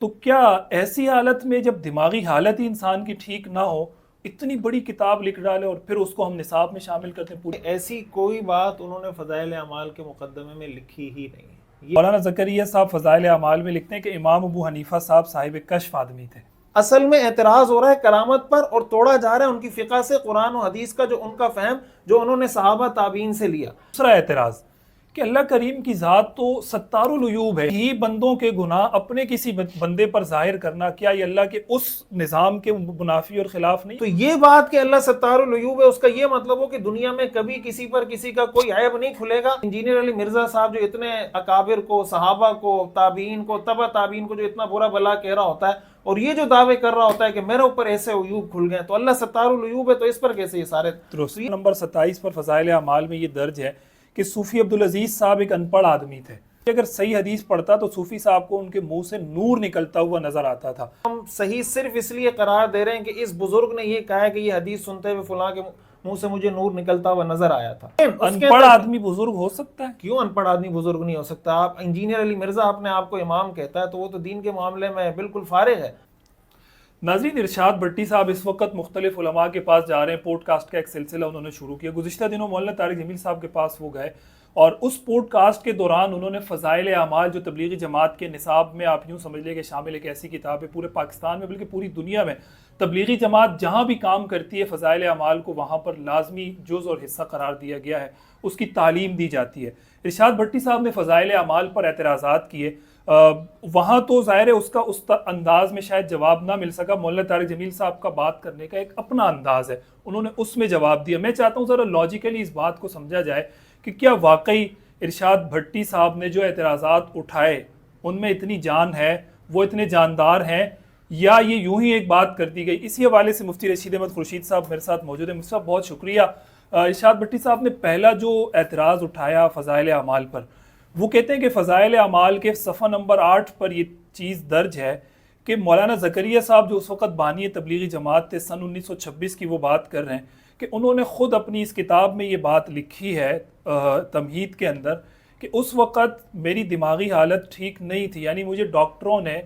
تو کیا ایسی حالت میں جب دماغی حالت ہی انسان کی ٹھیک نہ ہو اتنی بڑی کتاب لکھ ڈالے اور پھر اس کو ہم نصاب میں شامل کرتے ہیں؟ پوری ایسی کوئی بات انہوں نے فضائل اعمال کے مقدمے میں لکھی ہی نہیں۔ مولانا زکریہ صاحب فضائل اعمال میں لکھتے ہیں کہ امام ابو حنیفہ صاحب صاحب کشف آدمی تھے۔ اصل میں اعتراض ہو رہا ہے کرامت پر اور توڑا جا رہا ہے ان کی فقہ سے قرآن و حدیث کا جو ان کا فہم جو انہوں نے صحابہ تابعین سے لیا۔ دوسرا اعتراض کہ اللہ کریم کی ذات تو ستار العیوب ہے۔ ہی بندوں کے گناہ اپنے کسی بندے پر ظاہر کرنا کیا یہ اللہ کے اس نظام کے منافی اور خلاف نہیں؟ تو یہ بات کہ اللہ ستار العیوب ہے اس کا یہ مطلب ہو کہ دنیا میں کبھی کسی پر کسی کا کوئی عیب نہیں کھلے گا۔ انجینئر علی مرزا صاحب جو اتنے اکابر کو صحابہ کو تابعین کو تبا تابعین کو جو اتنا برا بلا کہہ رہا ہوتا ہے اور یہ جو دعوے کر رہا ہوتا ہے کہ میرے اوپر ایسے عیوب کھل گئے تو اللہ ستار العیوب ہے تو اس پر کیسے یہ سارے؟ نمبر ستائیس پر فضائل اعمال میں یہ درج ہے کہ صوفی عبدالعزیز صاحب ایک ان پڑھ آدمی تھے۔ اگر صحیح حدیث پڑھتا تو صوفی صاحب کو ان کے منہ سے نور نکلتا ہوا نظر آتا تھا۔ ہم صحیح صرف اس لیے قرار دے رہے ہیں کہ اس بزرگ نے یہ کہا ہے کہ یہ حدیث سنتے ہوئے فلاں کے منہ سے مجھے نور نکلتا ہوا نظر آیا تھا۔ ان پڑھ آدمی بزرگ ہو سکتا ہے؟ کیوں ان پڑھ آدمی بزرگ نہیں ہو سکتا؟ آپ انجینئر علی مرزا اپنے آپ کو امام کہتا ہے تو وہ تو دین کے معاملے میں بالکل فارغ ہے۔ ناظرین ارشاد بھٹی صاحب اس وقت مختلف علماء کے پاس جا رہے ہیں۔ پوڈ کاسٹ کا ایک سلسلہ انہوں نے شروع کیا۔ گزشتہ دنوں مولانا طارق جمیل صاحب کے پاس وہ گئے اور اس پوڈ کاسٹ کے دوران انہوں نے فضائل اعمال جو تبلیغی جماعت کے نصاب میں آپ یوں سمجھ لیں کہ شامل ایک ایسی کتاب ہے پورے پاکستان میں بلکہ پوری دنیا میں۔ تبلیغی جماعت جہاں بھی کام کرتی ہے فضائل اعمال کو وہاں پر لازمی جز اور حصہ قرار دیا گیا ہے۔ اس کی تعلیم دی جاتی ہے۔ ارشاد بھٹی صاحب نے فضائل اعمال پر اعتراضات کیے۔ وہاں تو ظاہر ہے اس کا اس انداز میں شاید جواب نہ مل سکا۔ مولانا طارق جمیل صاحب کا بات کرنے کا ایک اپنا انداز ہے۔ انہوں نے اس میں جواب دیا۔ میں چاہتا ہوں ذرا لاجیکلی اس بات کو سمجھا جائے کہ کیا واقعی ارشاد بھٹی صاحب نے جو اعتراضات اٹھائے، ان میں اتنی جان ہے، وہ اتنے جاندار ہیں، یا یہ یوں ہی ایک بات کر دی گئی؟ اسی حوالے سے مفتی رشید احمد خورشید صاحب میرے ساتھ موجود ہیں۔ مفتی صاحب بہت شکریہ۔ ارشاد بھٹی صاحب نے پہلا جو اعتراض اٹھایا فضائل اعمال پر وہ کہتے ہیں کہ فضائل اعمال کے صفحہ نمبر آٹھ پر یہ چیز درج ہے کہ مولانا زکریہ صاحب جو اس وقت بانی تبلیغی جماعت تھے، سن انیس سو چھبیس کی وہ بات کر رہے ہیں کہ انہوں نے خود اپنی اس کتاب میں یہ بات لکھی ہے تمہید کے اندر کہ اس وقت میری دماغی حالت ٹھیک نہیں تھی یعنی مجھے ڈاکٹروں نے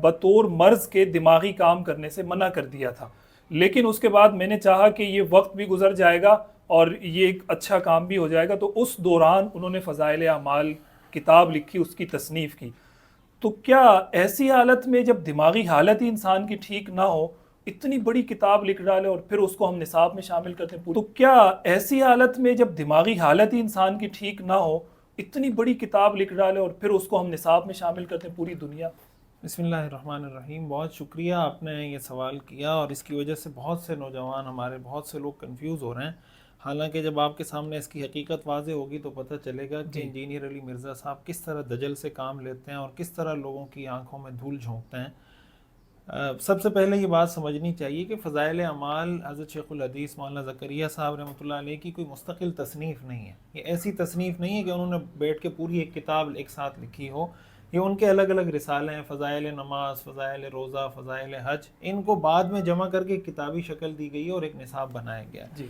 بطور مرض کے دماغی کام کرنے سے منع کر دیا تھا۔ لیکن اس کے بعد میں نے چاہا کہ یہ وقت بھی گزر جائے گا اور یہ ایک اچھا کام بھی ہو جائے گا، تو اس دوران انہوں نے فضائل اعمال، کتاب لکھی، اس کی تصنیف کی۔ تو کیا ایسی حالت میں جب دماغی حالت ہی انسان کی ٹھیک نہ ہو، اتنی بڑی کتاب لکھ ڈالے اور پھر اس کو ہم نصاب میں شامل کرتے ہیں؟ تو کیا ایسی حالت میں جب دماغی حالت ہی انسان کی ٹھیک نہ ہو، اتنی بڑی کتاب لکھ ڈالے اور پھر اس کو ہم نصاب میں شامل کرتے ہیں پوری دنیا؟ بسم اللہ الرحمن الرحیم، بہت شکریہ، آپ نے یہ سوال کیا اور اس کی وجہ سے بہت سے نوجوان ہمارے، بہت سے لوگ کنفیوز ہو رہے ہیں۔ حالانکہ جب آپ کے سامنے اس کی حقیقت واضح ہوگی تو پتہ چلے گا کہ انجینئر علی مرزا صاحب کس طرح دجل سے کام لیتے ہیں اور کس طرح لوگوں کی آنکھوں میں دھول جھونکتے ہیں۔ سب سے پہلے یہ بات سمجھنی چاہیے کہ فضائل اعمال حضرت شیخ الحدیث مولانا زکریہ صاحب رحمۃ اللہ علیہ کی کوئی مستقل تصنیف نہیں ہے۔ یہ ایسی تصنیف نہیں ہے کہ انہوں نے بیٹھ کے پوری ایک کتاب ایک ساتھ لکھی ہو۔ یہ ان کے الگ الگ رسالے ہیں فضائل نماز فضائل روزہ فضائل حج۔ ان کو بعد میں جمع کر کے کتابی شکل دی گئی اور ایک نصاب بنایا گیا۔ جی۔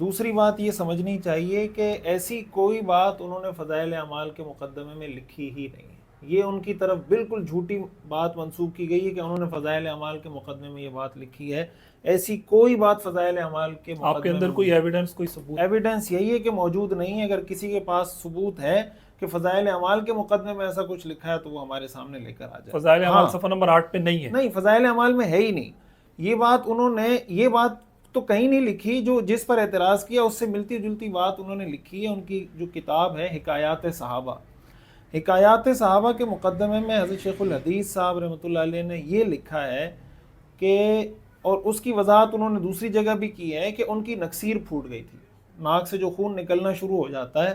دوسری بات یہ سمجھنی چاہیے کہ ایسی کوئی بات انہوں نے فضائل اعمال کے مقدمے میں لکھی ہی نہیں۔ یہ ان کی طرف بالکل جھوٹی بات منسوخ کی گئی ہے کہ انہوں نے فضائل اعمال کے مقدمے میں یہ بات لکھی ہے۔ ایسی کوئی بات فضائل اعمال کے آپ کے اندر کوئی ایویڈنس کوئی ثبوت؟ ایویڈنس یہی ہے کہ موجود نہیں ہے۔ اگر کسی کے پاس ثبوت ہے کہ فضائل اعمال کے مقدمے میں ایسا کچھ لکھا ہے تو وہ ہمارے سامنے لے کر آ جائے۔ فضائل اعمال صفحہ نمبر آٹھ پہ نہیں ہے۔ نہیں فضائل اعمال میں ہے ہی نہیں۔ یہ بات انہوں نے یہ بات تو کہیں نہیں لکھی جو جس پر اعتراض کیا، اس سے ملتی جلتی بات انہوں نے لکھی ہے، ان کی جو کتاب ہے، حکایات صحابہ۔ حکایات صحابہ کے مقدمے میں حضرت شیخ الحدیث صاحب رحمۃ اللہ علیہ نے یہ لکھا ہے کہ، اور اس کی وضاحت انہوں نے دوسری جگہ بھی کی ہے کہ ان کی نقصیر پھوٹ گئی تھی۔ ناک سے جو خون نکلنا شروع ہو جاتا ہے،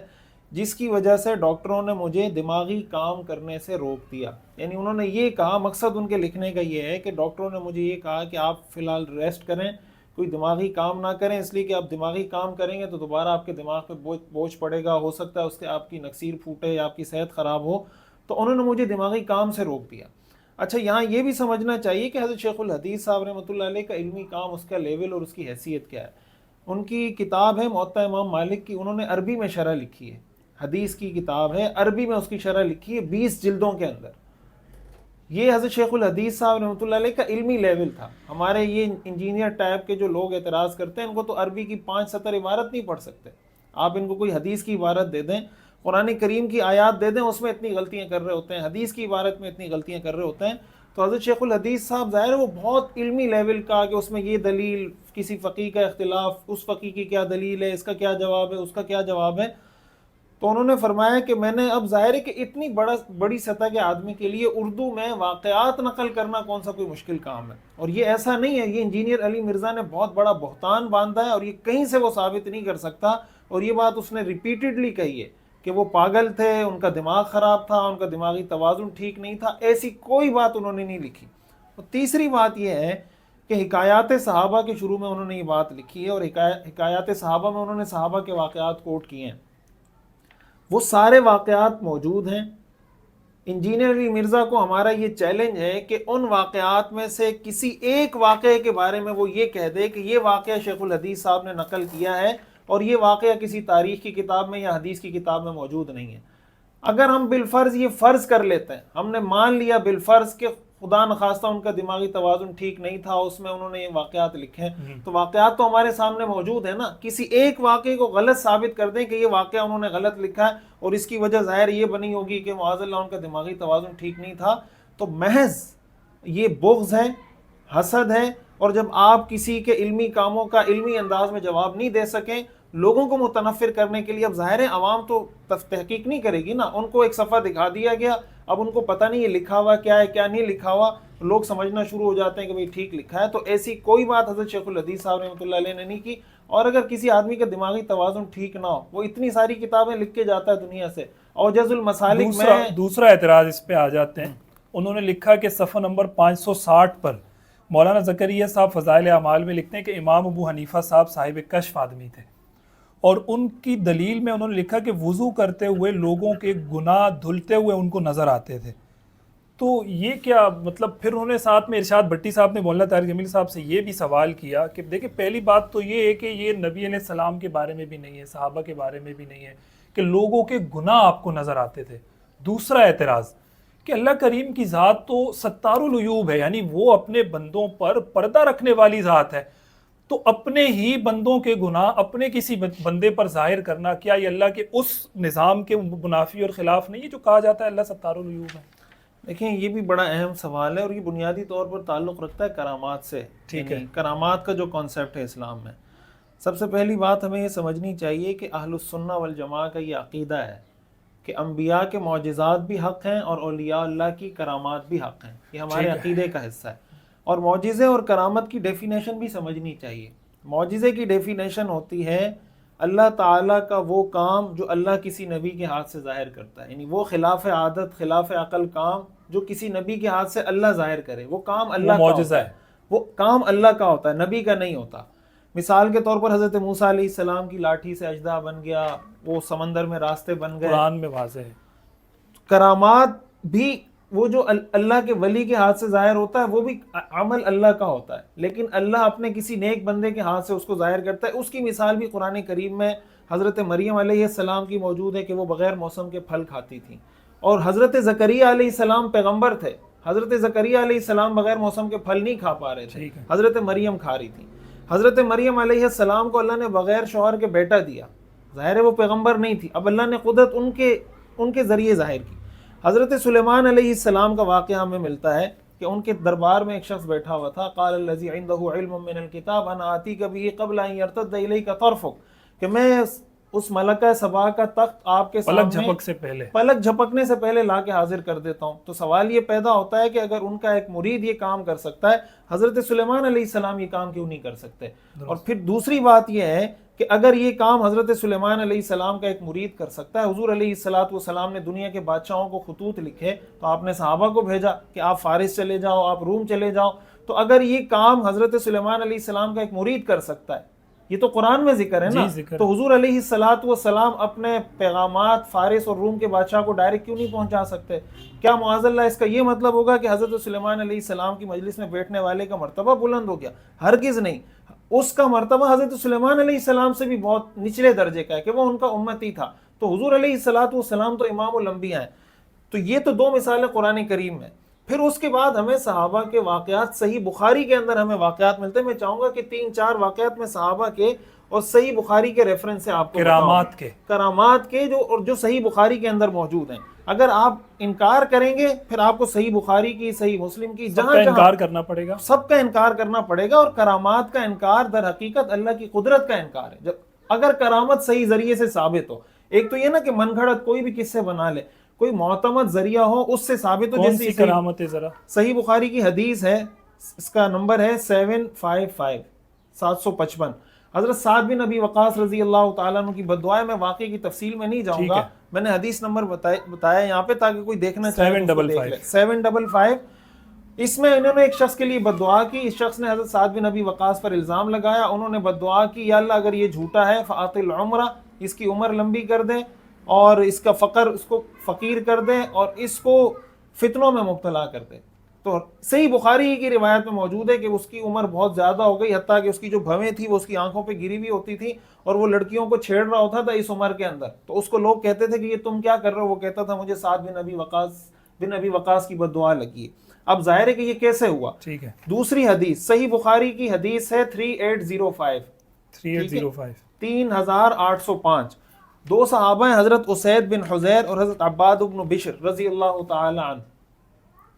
جس کی وجہ سے ڈاکٹروں نے مجھے دماغی کام کرنے سے روک دیا۔ یعنی انہوں نے یہ کہا، مقصد ان کے لکھنے کا یہ ہے کہ ڈاکٹروں نے مجھے یہ کہا کہ آپ فی الحال ریسٹ کریں۔ کوئی دماغی کام نہ کریں، اس لیے کہ آپ دماغی کام کریں گے تو دوبارہ آپ کے دماغ پہ بوجھ بوجھ پڑے گا، ہو سکتا ہے اس سے آپ کی نقصیر پھوٹے یا آپ کی صحت خراب ہو۔ تو انہوں نے مجھے دماغی کام سے روک دیا۔ اچھا یہاں یہ بھی سمجھنا چاہیے کہ حضرت شیخ الحدیث صاحب رحمۃ اللہ علیہ کا علمی کام اس کا لیول اور اس کی حیثیت کیا ہے۔ ان کی کتاب ہے معطا امام مالک کی، انہوں نے عربی میں شرح لکھی ہے۔ حدیث کی کتاب ہے، عربی میں اس کی شرح لکھی ہے بیس جلدوں کے اندر۔ یہ حضرت شیخ الحدیث صاحب رحمۃ اللہ علیہ کا علمی لیول تھا۔ ہمارے یہ انجینئر ٹائپ کے جو لوگ اعتراض کرتے ہیں، ان کو تو عربی کی پانچ ستر عبارت نہیں پڑھ سکتے۔ آپ ان کو کوئی حدیث کی عبارت دے دیں، قرآن کریم کی آیات دے دیں، اس میں اتنی غلطیاں کر رہے ہوتے ہیں، حدیث کی عبارت میں اتنی غلطیاں کر رہے ہوتے ہیں۔ تو حضرت شیخ الحدیث صاحب ظاہر ہے وہ بہت علمی لیول کا کہ اس میں یہ دلیل، کسی فقی کا اختلاف، اس فقی کی کیا دلیل ہے، اس کا کیا جواب ہے، اس کا کیا جواب ہے۔ تو انہوں نے فرمایا کہ میں نے اب ظاہر ہے کہ اتنی بڑا بڑی سطح کے آدمی کے لیے اردو میں واقعات نقل کرنا کون سا کوئی مشکل کام ہے؟ اور یہ ایسا نہیں ہے، یہ انجینئر علی مرزا نے بہت بڑا بہتان باندھا ہے اور یہ کہیں سے وہ ثابت نہیں کر سکتا۔ اور یہ بات اس نے ریپیٹڈلی کہی ہے کہ وہ پاگل تھے، ان کا دماغ خراب تھا، ان کا دماغی توازن ٹھیک نہیں تھا، ایسی کوئی بات انہوں نے نہیں لکھی۔ اور تیسری بات یہ ہے کہ حکایات صحابہ کے شروع میں انہوں نے یہ بات لکھی ہے اور حکایات صحابہ میں انہوں نے صحابہ کے واقعات کوٹ کیے ہیں۔ وہ سارے واقعات موجود ہیں۔ انجینئر علی مرزا کو ہمارا یہ چیلنج ہے کہ ان واقعات میں سے کسی ایک واقعے کے بارے میں وہ یہ کہہ دے کہ یہ واقعہ شیخ الحدیث صاحب نے نقل کیا ہے اور یہ واقعہ کسی تاریخ کی کتاب میں یا حدیث کی کتاب میں موجود نہیں ہے۔ اگر ہم بالفرض یہ فرض کر لیتے ہیں، ہم نے مان لیا بالفرض کہ خدا نخواستہ ان کا دماغی توازن ٹھیک نہیں تھا اس میں انہوں نے یہ واقعات لکھے ہیں۔ تو واقعات تو ہمارے سامنے موجود ہیں نا۔ کسی ایک واقعے کو غلط ثابت کر دیں کہ یہ واقعہ انہوں نے غلط لکھا ہے اور اس کی وجہ ظاہر یہ بنی ہوگی کہ معاذ اللہ ان کا دماغی توازن ٹھیک نہیں تھا۔ تو محض یہ بغض ہے حسد ہے اور جب آپ کسی کے علمی کاموں کا علمی انداز میں جواب نہیں دے سکیں لوگوں کو متنفر کرنے کے لیے، اب ظاہر ہے عوام تو تحقیق نہیں کرے گی نا۔ ان کو ایک صفحہ دکھا دیا گیا۔ اب ان کو پتہ نہیں یہ لکھا ہوا کیا ہے، کیا نہیں لکھا ہوا۔ لوگ سمجھنا شروع ہو جاتے ہیں کہ بھئی ٹھیک لکھا ہے۔ تو ایسی کوئی بات حضرت شیخ الحدیث صاحب رحمۃ اللہ علیہ نے نہیں کی۔ اور اگر کسی آدمی کا دماغی توازن ٹھیک نہ ہو، وہ اتنی ساری کتابیں لکھ کے جاتا ہے دنیا سے۔ اوجز المسالک دوسرا میں دوسرا اعتراض اس پہ آ جاتے ہیں۔ انہوں نے لکھا کہ صفحہ نمبر پانچ سو ساٹھ پر مولانا زکریہ صاحب فضائل اعمال میں لکھتے ہیں کہ امام ابو حنیفہ صاحب صاحب کشف آدمی تھے۔ اور ان کی دلیل میں انہوں نے لکھا کہ وضو کرتے ہوئے لوگوں کے گناہ دھلتے ہوئے ان کو نظر آتے تھے۔ تو یہ کیا مطلب پھر انہوں نے ساتھ میں ارشاد بھٹی صاحب نے مولانا طارق جمیل صاحب سے یہ بھی سوال کیا کہ دیکھیں پہلی بات تو یہ ہے کہ یہ نبی علیہ السلام کے بارے میں بھی نہیں ہے، صحابہ کے بارے میں بھی نہیں ہے کہ لوگوں کے گناہ آپ کو نظر آتے تھے۔ دوسرا اعتراض کہ اللہ کریم کی ذات تو ستار العیوب ہے یعنی وہ اپنے بندوں پر پردہ رکھنے والی ذات ہے۔ تو اپنے ہی بندوں کے گناہ اپنے کسی بندے پر ظاہر کرنا کیا یہ اللہ کے اس نظام کے منافی اور خلاف نہیں ہے جو کہا جاتا ہے اللہ ستار العیوب ہے دیکھیں یہ بھی بڑا اہم سوال ہے اور یہ بنیادی طور پر تعلق رکھتا ہے کرامات سے۔ ٹھیک ہے۔ یعنی کرامات کا جو کانسیپٹ ہے اسلام میں۔ سب سے پہلی بات ہمیں یہ سمجھنی چاہیے کہ اہل السنہ والجماع کا یہ عقیدہ ہے کہ انبیاء کے معجزات بھی حق ہیں اور اولیاء اللہ کی کرامات بھی حق ہیں۔ یہ ہمارے عقیدے کا حصہ ہے۔ اور معجزے اور کرامت کی ڈیفینیشن بھی سمجھنی چاہیے۔ معجزے کی ڈیفینیشن ہوتی ہے اللہ تعالیٰ کا وہ کام جو اللہ کسی نبی کے ہاتھ سے ظاہر کرتا ہے۔ یعنی وہ خلاف عادت خلاف عقل کام جو کسی نبی کے ہاتھ سے اللہ ظاہر کرے۔ وہ کام اللہ کا معجزہ ہے۔ وہ کام اللہ کا ہوتا ہے نبی کا نہیں ہوتا۔ مثال کے طور پر حضرت موسیٰ علیہ السلام کی لاٹھی سے اجدہ بن گیا وہ سمندر میں راستے بن گئے۔ قرآن میں واضح ہے۔ کرامات بھی وہ جو اللہ کے ولی کے ہاتھ سے ظاہر ہوتا ہے وہ بھی عمل اللہ کا ہوتا ہے۔ لیکن اللہ اپنے کسی نیک بندے کے ہاتھ سے اس کو ظاہر کرتا ہے۔ اس کی مثال بھی قرآن کریم میں حضرت مریم علیہ السلام کی موجود ہے کہ وہ بغیر موسم کے پھل کھاتی تھیں۔ اور حضرت زکریہ علیہ السلام پیغمبر تھے۔ حضرت زکریہ علیہ السلام بغیر موسم کے پھل نہیں کھا پا رہے تھے۔ حضرت مریم کھا رہی تھی حضرت مریم علیہ السلام کو اللہ نے بغیر شوہر کے بیٹا دیا۔ ظاہر ہے وہ پیغمبر نہیں تھی۔ اب اللہ نے قدرت ان کے ان کے ذریعے ظاہر کی۔ حضرت سلیمان علیہ السلام کا واقعہ ہمیں ملتا ہے کہ ان کے دربار میں ایک شخص بیٹھا ہوا تھا قال الذي عنده علم من الكتاب انا اتيك به قبل ان يرتد اليك طرفك کہ میں اس ملکہ سبا کا تخت آپ کے پلک جھپک سے پہلے۔ پلک جھپکنے سے پہلے لا کے حاضر کر دیتا ہوں۔ تو سوال یہ پیدا ہوتا ہے کہ اگر ان کا ایک مرید یہ کام کر سکتا ہے حضرت سلیمان علیہ السلام یہ کام کیوں نہیں کر سکتے؟ اور پھر دوسری بات یہ ہے کہ اگر یہ کام حضرت سلیمان علیہ السلام کا ایک مرید کر سکتا ہے حضور علیہ السلاۃ والسلام نے دنیا کے بادشاہوں کو خطوط لکھے تو آپ نے صحابہ کو بھیجا کہ آپ فارس چلے جاؤ آپ روم چلے جاؤ۔ تو اگر یہ کام حضرت سلیمان علیہ السلام کا ایک مرید کر سکتا ہے یہ تو قرآن میں ذکر ہے نا۔ تو حضور علیہ السلاۃ والسلام اپنے پیغامات فارس اور روم کے بادشاہ کو ڈائریکٹ کیوں نہیں پہنچا سکتے؟ کیا معاذ اللہ اس کا یہ مطلب ہوگا کہ حضرت سلیمان علیہ السلام کی مجلس میں بیٹھنے والے کا مرتبہ بلند ہو گیا؟ ہرگز نہیں۔ اس کا مرتبہ حضرت سلیمان علیہ السلام سے بھی بہت نچلے درجے کا ہے کہ وہ ان کا امتی تھا۔ تو حضور علیہ السلاۃ والسلام تو امام الانبیاء ہیں۔ تو یہ تو دو مثالیں قرآن کریم میں۔ پھر اس کے بعد ہمیں صحابہ کے واقعات صحیح بخاری کے اندر ہمیں واقعات ملتے ہیں۔ میں چاہوں گا کہ تین چار واقعات میں صحابہ کے اور صحیح بخاری کے ریفرنس سے آپ کو کرامات کے۔ کرامات کے جو اور جو صحیح بخاری کے اندر موجود ہیں۔ اگر آپ انکار کریں گے پھر آپ کو صحیح بخاری کی صحیح مسلم کی جہاں جہاں انکار کرنا پڑے گا۔ سب کا انکار کرنا پڑے گا اور کرامات کا انکار در حقیقت اللہ کی قدرت کا انکار ہے۔ جب اگر کرامت صحیح ذریعے سے ثابت ہو ایک تو یہ نا کہ من گھڑت کوئی بھی کس سے بنا لے کوئی معتمد ذریعہ ہو اس سے ثابت ہو کون جیسے سی صحیح- کرامت ہے ذرا؟ صحیح بخاری کی حدیث ہے اس کا نمبر ہے سیون فائیو فائیو سات سو پچپن۔ حضرت سعد بن ابی وقاص رضی اللہ تعالیٰ عنہ کی بدعائیں میں واقعی کی تفصیل میں نہیں جاؤں گا۔ میں نے حدیث نمبر بتایا یہاں پہ تاکہ کوئی دیکھنا چاہے. سیون ڈبل فائیو اس میں انہوں نے ایک شخص کے لیے بدعا کی۔ اس شخص نے حضرت سعد بن ابی وقاص پر الزام لگایا۔ انہوں نے بدعا کی یا اللہ اگر یہ جھوٹا ہے فعات العمرہ اس کی عمر لمبی کر دے اور اس کا فقر اس کو فقیر کر دے اور اس کو فتنوں میں مبتلا کر دے تو صحیح بخاری کی روایت میں موجود ہے کہ اس کی عمر بہت زیادہ ہو گئی حتیٰ کہ اس کی جو بھویں تھی وہ اس کی آنکھوں پہ گری ہوئی ہوتی تھی اور وہ لڑکیوں کو چھیڑ رہا ہوتا تھا اس عمر کے اندر۔ تو اس کو لوگ کہتے تھے کہ یہ تم کیا کر رہے ہو؟ وہ کہتا تھا مجھے سعد بن ابی وقاص بن ابی وقاص کی بدعا لگی ہے۔ اب ظاہر ہے کہ یہ کیسے ہوا؟ ٹھیک ہے۔ دوسری حدیث صحیح بخاری کی حدیث ہے 3805 تھری ایٹ زیرو فائیو۔ تین ہزار آٹھ سو پانچ۔ دو صحابہ ہیں حضرت اسید بن حزیر اور حضرت عباد بن بشر رضی اللہ تعالی عنہ۔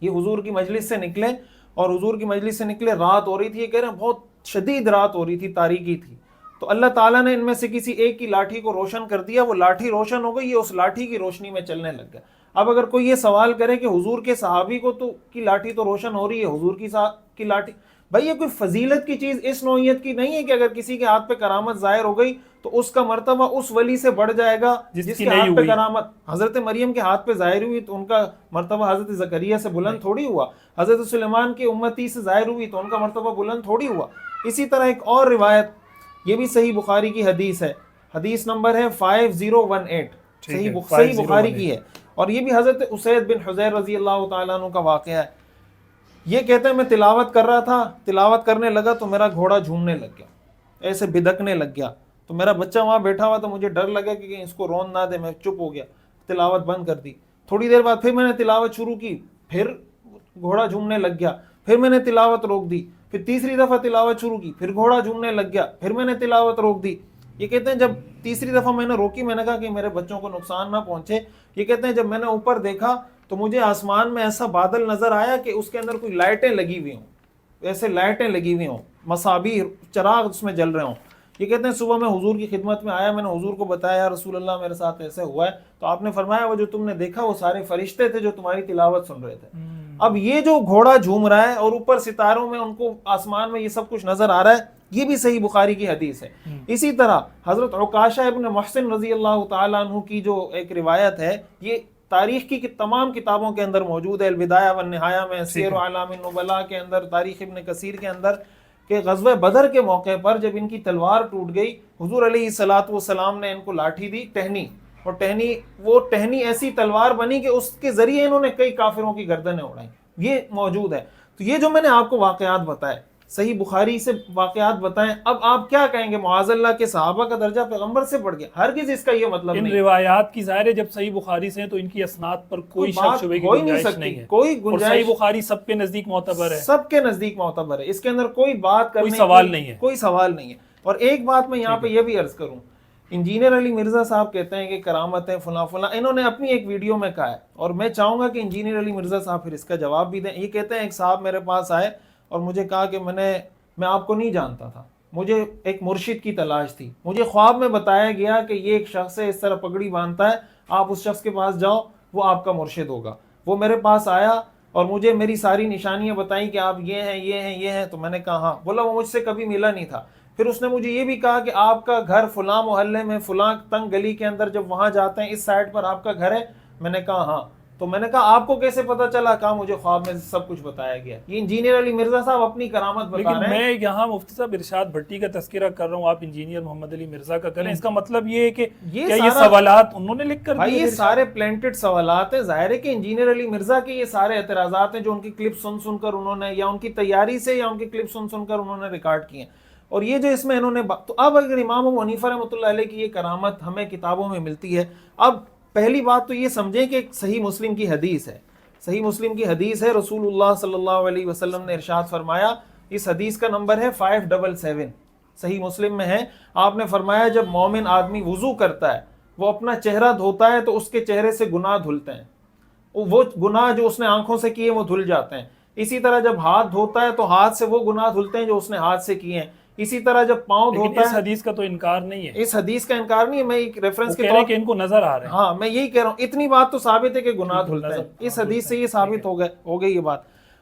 یہ حضور کی مجلس سے نکلے اور حضور کی مجلس سے نکلے، رات ہو رہی تھی، یہ کہہ رہے ہیں، بہت شدید رات ہو رہی تھی، تاریکی تھی۔ تو اللہ تعالیٰ نے ان میں سے کسی ایک کی لاٹھی کو روشن کر دیا، وہ لاٹھی روشن ہو گئی، یہ اس لاٹھی کی روشنی میں چلنے لگ گیا اب اگر کوئی یہ سوال کرے کہ حضور کے صحابی کو تو کی لاٹھی تو روشن ہو رہی ہے، حضور کی سا... کی لاٹھی بھائی یہ کوئی فضیلت کی چیز اس نوعیت کی نہیں ہے کہ اگر کسی کے ہاتھ پہ کرامت ظاہر ہو گئی تو اس کا مرتبہ اس ولی سے بڑھ جائے گا جس جس کی کے ہاتھ پہ۔ کرامت حضرت مریم کے ہاتھ پہ ظاہر ہوئی تو ان کا مرتبہ حضرت زکریہ سے بلند تھوڑی ہوا۔ حضرت سلیمان کی امتی سے ظاہر ہوئی تو ان کا مرتبہ بلند تھوڑی ہوا۔ اسی طرح ایک اور روایت یہ بھی صحیح بخاری کی حدیث ہے۔ حدیث نمبر ہے 5018 ٹھیک صحیح صحیح 5018 بخاری کی ہے۔ اور یہ بھی حضرت اسید بن حزیر رضی اللہ تعالیٰ عنہ کا واقعہ ہے۔ یہ کہتے ہیں میں تلاوت کر رہا تھا، تلاوت کرنے لگا تو میرا گھوڑا جھومنے لگ گیا، ایسے بدکنے لگ گیا۔ تو میرا بچہ وہاں بیٹھا ہوا تو مجھے ڈر لگا کہ اس کو رون نہ دے، میں چپ ہو گیا، تلاوت بند کر دی۔ تھوڑی دیر بعد پھر میں نے تلاوت شروع کی، پھر گھوڑا جھومنے لگ گیا، پھر میں نے تلاوت روک دی، پھر تیسری دفعہ تلاوت شروع کی، پھر گھوڑا جھومنے لگ گیا، پھر میں نے تلاوت روک دی۔ یہ کہتے ہیں جب تیسری دفعہ میں نے روکی، میں نے کہا کہ میرے بچوں کو نقصان نہ پہنچے۔ یہ کہتے ہیں جب میں نے اوپر دیکھا تو مجھے آسمان میں ایسا بادل نظر آیا کہ اس کے اندر کوئی لائٹیں لگی ہوئی ہوں۔ ایسے لائٹیں لگی ہوئی ہوں۔ مسابی چراغ اس میں جل رہے ہوں۔ یہ کہتے ہیں صبح میں حضور کی خدمت میں آیا میں نے حضور کو بتایا یا رسول اللہ میرے ساتھ ایسے ہوا ہے۔ تو آپ نے فرمایا وہ جو تم نے دیکھا وہ سارے فرشتے تھے جو تمہاری تلاوت سن رہے تھے۔ اب یہ جو گھوڑا جھوم رہا ہے اور اوپر ستاروں میں ان کو آسمان میں یہ سب کچھ نظر آ رہا ہے یہ بھی صحیح بخاری کی حدیث ہے۔ اسی طرح حضرت عکاشہ ابن محسن رضی اللہ تعالیٰ عنہ کی جو ایک روایت ہے یہ تاریخ کی تمام کتابوں کے اندر موجود ہے الوداع و نہایا میں سیر و علام النبلاء کے اندر تاریخ ابن کثیر کے اندر کہ غزوہ بدر کے موقع پر جب ان کی تلوار ٹوٹ گئی حضور علیہ الصلاۃ والسلام نے ان کو لاٹھی دی ٹہنی۔ اور ٹہنی وہ ٹہنی ایسی تلوار بنی کہ اس کے ذریعے انہوں نے کئی کافروں کی گردنیں اڑائیں۔ یہ موجود ہے۔ تو یہ جو میں نے آپ کو واقعات بتائے صحیح بخاری سے واقعات بتائیں۔ اب آپ کیا کہیں گے؟ معاذ اللہ کے صحابہ کا درجہ پیغمبر سے بڑھ گیا۔ ہرگز اس کا یہ مطلب ان نہیں۔ روایات کی ظاہر ہے جب صحیح بخاری سے ہیں تو ان کی اسناد پر کوئی شک شبے کی ہو ہی نہیں گنجائش سکتی۔ نہیں ہے۔ کوئی اور صحیح گنجائش بخاری سب کے نزدیک معتبر ہے۔ سب کے نزدیک معتبر ہے۔ اس کے اندر کوئی بات کرنے کوئی سوال کی- نہیں ہے۔ کوئی سوال نہیں ہے۔ اور ایک بات میں یہاں پہ یہ بھی عرض کروں۔ انجینئر علی مرزا صاحب کہتے ہیں کہ کرامت ہے فلاں فلاں۔ انہوں نے اپنی ایک ویڈیو میں کہا ہے۔ اور میں چاہوں گا کہ انجینئر علی مرزا صاحب پھر اس کا جواب بھی دیں۔ یہ کہتے ہیں ایک صاحب میرے پاس آئے۔ اور مجھے کہا کہ میں نے میں آپ کو نہیں جانتا تھا۔ مجھے ایک مرشد کی تلاش تھی۔ مجھے خواب میں بتایا گیا کہ یہ ایک شخص ہے، اس طرح پگڑی باندھتا ہے۔ آپ اس شخص کے پاس جاؤ، وہ آپ کا مرشد ہوگا۔ وہ میرے پاس آیا اور مجھے میری ساری نشانیاں بتائیں کہ آپ یہ ہیں یہ ہیں یہ ہیں۔ تو میں نے کہا ہاں۔ بولا، وہ مجھ سے کبھی ملا نہیں تھا۔ پھر اس نے مجھے یہ بھی کہا کہ آپ کا گھر فلاں محلے میں، فلاں تنگ گلی کے اندر جب وہاں جاتے ہیں، اس سائڈ پر آپ کا گھر ہے۔ میں نے کہا ہاں۔ تو میں نے کہا آپ کو کیسے پتا چلا؟ کہا مجھے خواب میں سب کچھ بتایا گیا۔ یہ انجینئر علی مرزا صاحب اپنی کرامت بتا لیکن رہے ہیں۔ میں یہاں مفتی صاحب ارشاد بھٹی کا تذکرہ کر رہا ہوں آپ انجینئر محمد علی مرزا کا کریں۔ اس کا مطلب یہ ہے کہ یہ کیا یہ سوالات انہوں نے لکھ کر دیے یہ؟ سارے پلانٹڈ سوالات ہیں۔ ظاہر ہے کہ انجینئر علی مرزا کے یہ سارے اعتراضات ہیں جو ان کی کلپ سن سن کر انہوں نے یا ان کی تیاری سے یا ان کی کلپ سن سن کر انہوں نے ریکارڈ کیے ہیں۔ اور یہ جو اس میں انہوں نے با... تو اب اگر امام ابو حنیفہ رحمۃ اللہ علیہ کی یہ کرامت ہمیں کتابوں میں ملتی ہے اب پہلی بات تو یہ سمجھیں کہ صحیح مسلم کی حدیث ہے۔ صحیح مسلم کی حدیث ہے، رسول اللہ صلی اللہ علیہ وسلم نے ارشاد فرمایا، اس حدیث کا نمبر ہے فائیو ڈبل سیون صحیح مسلم میں ہے۔ آپ نے فرمایا، جب مومن آدمی وضو کرتا ہے، وہ اپنا چہرہ دھوتا ہے تو اس کے چہرے سے گناہ دھلتے ہیں۔ وہ گناہ جو اس نے آنکھوں سے کیے، وہ دھل جاتے ہیں۔ اسی طرح جب ہاتھ دھوتا ہے تو ہاتھ سے وہ گناہ دھلتے ہیں جو اس نے ہاتھ سے کیے ہیں۔ اسی طرح جب پاؤں دھوتا اس ہے حدیث کا تو انکار نہیں ہے۔ اس حدیث کا انکار نہیں ہے میں ایک ریفرنس کے طور کہ ان کو نظر آ رہے ہیں۔ ہاں میں یہی کہہ رہا ہوں اتنی بات تو ثابت ہے کہ گناہ ہیں نظر- اس حدیث سے یہ ثابت ہو گئے ہو گئی یہ بات۔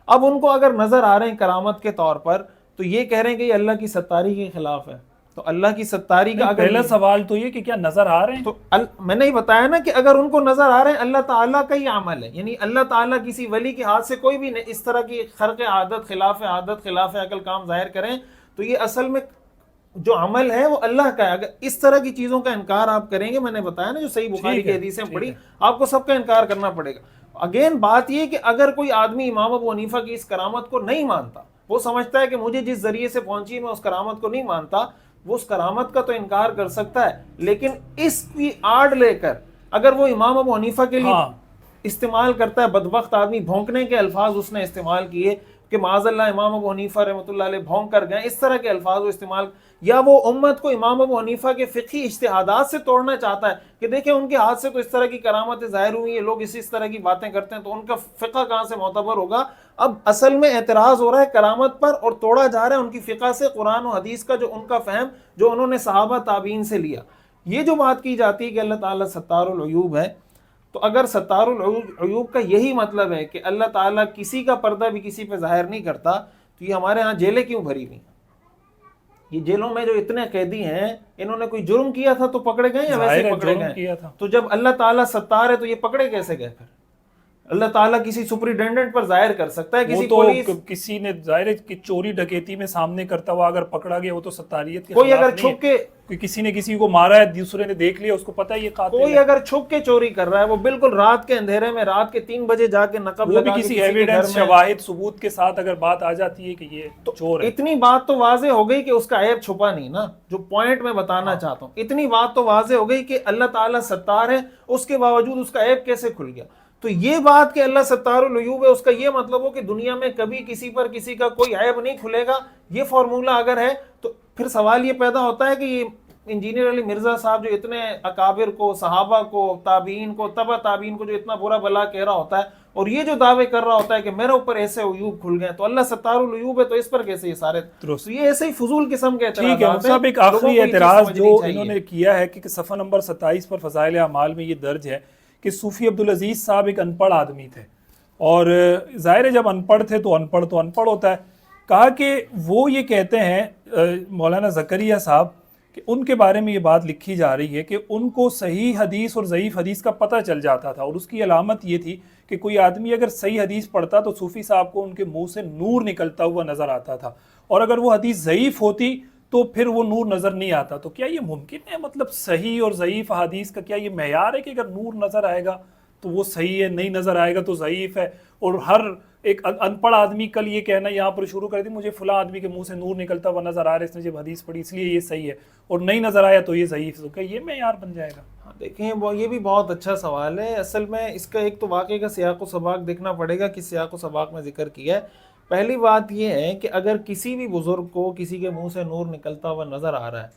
اب ان کو اگر نظر آ رہے ہیں کرامت کے طور پر تو یہ کہہ رہے ہیں کہ یہ اللہ کی ستاری کے خلاف ہے۔ تو اللہ کی ستاری کا اگر پہلا سوال تو یہ کہ کیا نظر آ رہے ہیں؟ تو میں نے ہی بتایا نا کہ اگر ان کو نظر آ رہے ہیں اللہ تعالیٰ کا ہی عمل ہے۔ یعنی اللہ تعالیٰ کسی ولی کے ہاتھ سے کوئی بھی اس طرح کی خرق عادت خلاف عادت خلاف عقل کام ظاہر کریں تو یہ اصل میں جو عمل ہے وہ اللہ کا ہے۔ اگر اس طرح کی چیزوں کا انکار آپ کریں گے میں نے بتایا نا جو صحیح بخاری کی حدیثیں پڑھی۔ آپ کو سب کا انکار کرنا پڑے گا۔ اگین بات یہ کہ اگر کوئی آدمی امام ابو حنیفہ کی اس کرامت کو نہیں مانتا وہ سمجھتا ہے کہ مجھے جس ذریعے سے پہنچی میں اس کرامت کو نہیں مانتا وہ اس کرامت کا تو انکار کر سکتا ہے۔ لیکن اس کی آڑ لے کر اگر وہ امام ابو حنیفہ کے لیے ہاں۔ استعمال کرتا ہے بدبخت آدمی بھونکنے کے الفاظ اس نے استعمال کیے کہ معاذ اللہ امام ابو حنیفہ رحمۃ اللہ علیہ بھونک کر گئے، اس طرح کے الفاظ وہ استعمال، یا وہ امت کو امام ابو حنیفہ کے فقہی اجتہادات سے توڑنا چاہتا ہے کہ دیکھیں ان کے ہاتھ سے تو اس طرح کی کرامتیں ظاہر ہوئی ہیں، لوگ اس اس طرح کی باتیں کرتے ہیں، تو ان کا فقہ کہاں سے معتبر ہوگا؟ اب اصل میں اعتراض ہو رہا ہے کرامت پر اور توڑا جا رہا ہے ان کی فقہ سے قرآن و حدیث کا جو ان کا فہم، جو انہوں نے صحابہ تابعین سے لیا۔ یہ جو بات کی جاتی ہے کہ اللہ تعالیٰ ستار العیوب ہے تو اگر ستار العیوب عیوب کا یہی مطلب ہے کہ اللہ تعالیٰ کسی کا پردہ بھی کسی پہ ظاہر نہیں کرتا تو یہ ہمارے ہاں جیلیں کیوں بھری ہوئی ہیں؟ یہ جیلوں میں جو اتنے قیدی ہیں انہوں نے کوئی جرم کیا تھا تو پکڑے گئے یا ویسے پکڑے گئے؟ تو جب اللہ تعالیٰ ستار ہے تو یہ پکڑے کیسے گئے پھر؟ اللہ تعالیٰ کسی سپریڈنڈنٹ پر ظاہر کر سکتا ہے کسی تو پولیس کسی نے ظاہر ہے کہ چوری ڈکیتی میں سامنے کرتا ہوا اگر پکڑا گیا وہ تو ستاریت کے کوئی اگر۔ چھپ کے کہ کسی نے کسی کو مارا ہے دوسرے نے دیکھ لیا اس کو پتا ہے یہ قاتل کوئی اگر چھپ کے چوری کر رہا ہے وہ بالکل رات کے اندھیرے میں رات کے تین بجے جا کے نقب لگا کے کسی ایویڈنس شواہد ثبوت کے ساتھ اگر بات آ جاتی ہے کہ یہ چور ہے۔ اتنی بات تو واضح ہو گئی کہ اس کا عیب چھپا نہیں نا جو پوائنٹ میں بتانا چاہتا ہوں۔ اتنی بات تو واضح ہو گئی کہ اللہ تعالیٰ ستار ہے اس کے باوجود اس کا عیب کیسے کھل گیا؟ تو یہ بات کہ اللہ ستار العیوب ہے اس کا یہ مطلب ہو کہ دنیا میں کبھی کسی پر کسی کا کوئی عیب نہیں کھلے گا یہ فارمولہ اگر ہے تو پھر سوال یہ پیدا ہوتا ہے کہ یہ انجینئر علی مرزا صاحب جو اتنے اکابر کو صحابہ کو تابعین کو تبا تابعین کو جو اتنا برا بلا کہہ رہا ہوتا ہے اور یہ جو دعوے کر رہا ہوتا ہے کہ میرے اوپر ایسے عیوب کھل گئے تو اللہ ستار العیوب ہے تو اس پر کیسے یہ سارے درست تو یہ ایسے ہی فضول قسم کے ٹھیک ہے صاحب ایک آخری اعتراض جو۔ انہوں نے کیا ہے کہ صفحہ نمبر ستائیس پر فضائل اعمال میں یہ درج ہے کہ صوفی عبدالعزیز صاحب ایک ان پڑھ آدمی تھے۔ اور ظاہر ہے جب ان پڑھ تھے تو ان پڑھ تو ان پڑھ ہوتا ہے۔ کہا کہ وہ یہ کہتے ہیں مولانا زکریہ صاحب، کہ ان کے بارے میں یہ بات لکھی جا رہی ہے کہ ان کو صحیح حدیث اور ضعیف حدیث کا پتہ چل جاتا تھا اور اس کی علامت یہ تھی کہ کوئی آدمی اگر صحیح حدیث پڑھتا تو صوفی صاحب کو ان کے منہ سے نور نکلتا ہوا نظر آتا تھا۔ اور اگر وہ حدیث ضعیف ہوتی تو پھر وہ نور نظر نہیں آتا۔ تو کیا یہ ممکن ہے؟ مطلب صحیح اور ضعیف حدیث کا کیا یہ معیار ہے کہ اگر نور نظر آئے گا تو وہ صحیح ہے، نہیں نظر آئے گا تو ضعیف ہے؟ اور ہر ایک ان پڑھ آدمی کل یہ کہنا، یہاں پر شروع کر دی، مجھے فلاں آدمی کے منہ سے نور نکلتا ہوا نظر آ رہا ہے، اس نے جب حدیث پڑھی، اس لیے یہ صحیح ہے۔ اور نہیں نظر آیا تو یہ ضعیف ہے۔ تو کیا یہ معیار بن جائے گا؟ دیکھیں، وہ یہ بھی بہت اچھا سوال ہے۔ اصل میں اس کا ایک تو واقعے کا سیاق و سباق دیکھنا پڑے گا کہ سیاق و سباق میں ذکر کیا ہے۔ پہلی بات یہ ہے کہ اگر کسی بھی بزرگ کو کسی کے منہ سے نور نکلتا ہوا نظر آ رہا ہے،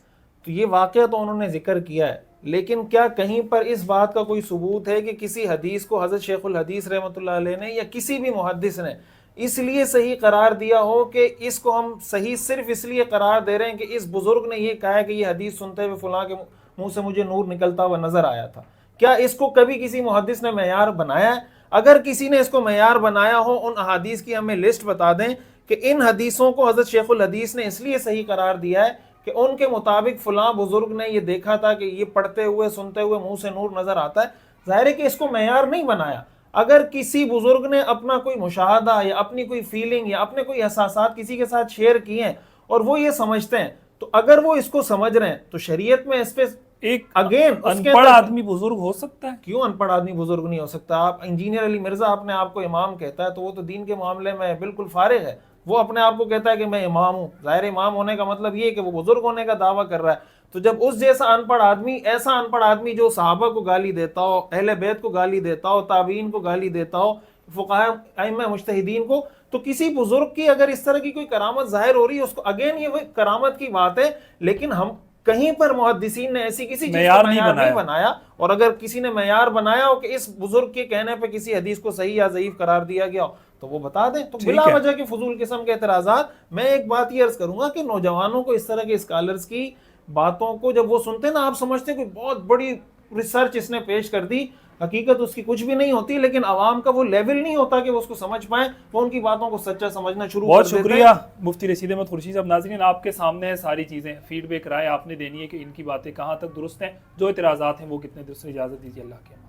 تو یہ واقعہ تو انہوں نے ذکر کیا ہے۔ لیکن کیا کہیں پر اس بات کا کوئی ثبوت ہے کہ کسی حدیث کو حضرت شیخ الحدیث رحمۃ اللہ علیہ نے یا کسی بھی محدث نے اس لیے صحیح قرار دیا ہو کہ اس کو ہم صحیح صرف اس لیے قرار دے رہے ہیں کہ اس بزرگ نے یہ کہا ہے کہ یہ حدیث سنتے ہوئے فلاں کے منہ سے مجھے نور نکلتا ہوا نظر آیا تھا۔ کیا اس کو کبھی کسی محدث نے معیار بنایا ہے؟ اگر کسی نے اس کو معیار بنایا ہو، ان احادیث کی ہمیں لسٹ بتا دیں کہ ان حدیثوں کو حضرت شیخ الحدیث نے اس لیے صحیح قرار دیا ہے کہ ان کے مطابق فلاں بزرگ نے یہ دیکھا تھا کہ یہ پڑھتے ہوئے، سنتے ہوئے منہ سے نور نظر آتا ہے۔ ظاہر ہے کہ اس کو معیار نہیں بنایا۔ اگر کسی بزرگ نے اپنا کوئی مشاہدہ یا اپنی کوئی فیلنگ یا اپنے کوئی احساسات کسی کے ساتھ شیئر کیے ہیں اور وہ یہ سمجھتے ہیں، تو اگر وہ اس کو سمجھ رہے ہیں، تو شریعت میں اس پہ ایک اگین ان پڑھ آدمی بزرگ ہو سکتا ہے۔ کیوں ان پڑھ آدمی بزرگ نہیں ہو سکتا؟ آپ انجینئر علی مرزا اپنے آپ کو امام کہتا ہے تو وہ تو دین کے معاملے میں بالکل فارغ ہے۔ وہ اپنے آپ کو کہتا ہے کہ میں امام ہوں۔ ظاہر امام ہونے کا مطلب یہ ہے کہ وہ بزرگ ہونے کا دعویٰ کر رہا ہے۔ تو جب اس جیسا ان پڑھ آدمی ایسا ان پڑھ آدمی جو صحابہ کو گالی دیتا ہو اہل بیت کو گالی دیتا ہو تابعین کو گالی دیتا ہو فقہ ائمہ مشتحدین کو تو کسی بزرگ کی اگر اس طرح کی کوئی کرامت ظاہر ہو رہی ہے اس کو اگین یہ کرامت کی بات ہے لیکن ہم کہیں پر محدثین نے ایسی کسی چیز معیار نہیں بنایا. بنایا اور اگر کسی نے معیار بنایا ہو کہ اس بزرگ کے کہنے پہ کسی حدیث کو صحیح یا ضعیف قرار دیا گیا ہو تو وہ بتا دیں۔ تو بلا وجہ کے فضول قسم کے اعتراضات میں ایک بات یہ عرض کروں گا کہ نوجوانوں کو اس طرح کے اسکالرز کی باتوں کو جب وہ سنتے ہیں نا آپ سمجھتے ہیں کوئی بہت بڑی ریسرچ اس نے پیش کر دی۔ حقیقت اس کی کچھ بھی نہیں ہوتی لیکن عوام کا وہ لیول نہیں ہوتا کہ وہ اس کو سمجھ پائیں وہ ان کی باتوں کو سچا سمجھنا شروع بہت شکریہ مفتی رشید احمد خورشید صاحب ناظرین آپ کے سامنے ہیں ساری چیزیں فیڈ بیک رائے آپ نے دینی ہے کہ ان کی باتیں کہاں تک درست ہیں جو اعتراضات ہیں وہ کتنے درست اجازت دیجیے اللہ کے